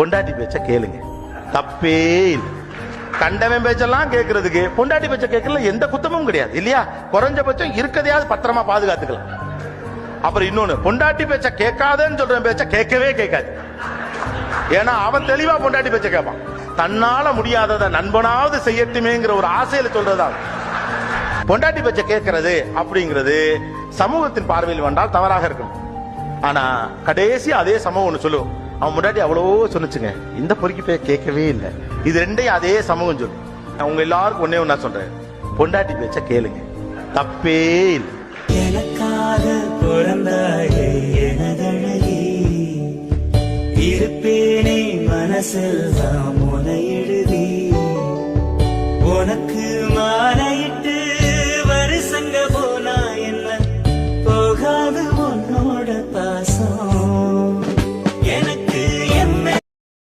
பொண்டாட்டி பேச்ச கேளுங்க. தப்பே இல்லை. கண்டவன் பேச்செல்லாம் கேட்கறதுக்கு பொண்டாட்டி பேச்ச கேட்கல எந்த குத்தமும் கிடையாது இல்லையா? குறைஞ்சபட்சம் இருக்கதையாவது பத்திரமா பாதுகாத்துக்கலாம். அப்புறம் இன்னொன்னு பொண்டாட்டி பேச்ச கேட்காதன்னு சொல்ற பேச்ச கேட்கவே கேட்காது. ஏன்னா அவன் தெளிவா பொண்டாட்டி பேச்ச கேட்பான். தன்னால முடியாததை நண்பனாவது செய்யட்டுமேங்கிற ஒரு ஆசையில சொல்றதா பொண்டாட்டி பேச்ச கேட்கறது அப்படிங்கிறது சமூகத்தின் பார்வையில் வந்தால் தவறாக இருக்கும் ஆனா கடைசி அதே சமூகம் ஒன்று சொல்லுவோம் அவன் முன்னாடி அவ்வளோ சொன்னச்சுங்க. இந்த பொறுக்கி போய் கேட்கவே இல்லை. இது ரெண்டையும் அதே சமூகம் சொல்லும் நான் உங்க எல்லாருக்கும் ஒன்னே ஒன்னா சொல்றேன். பொண்டாட்டி பேச்ச கேளுங்க. தப்பே இல்லை. எனக்காக பிறந்தாயே எனதழகி இருப்பேனே மனசில் தான் எழுதி உனக்கு மா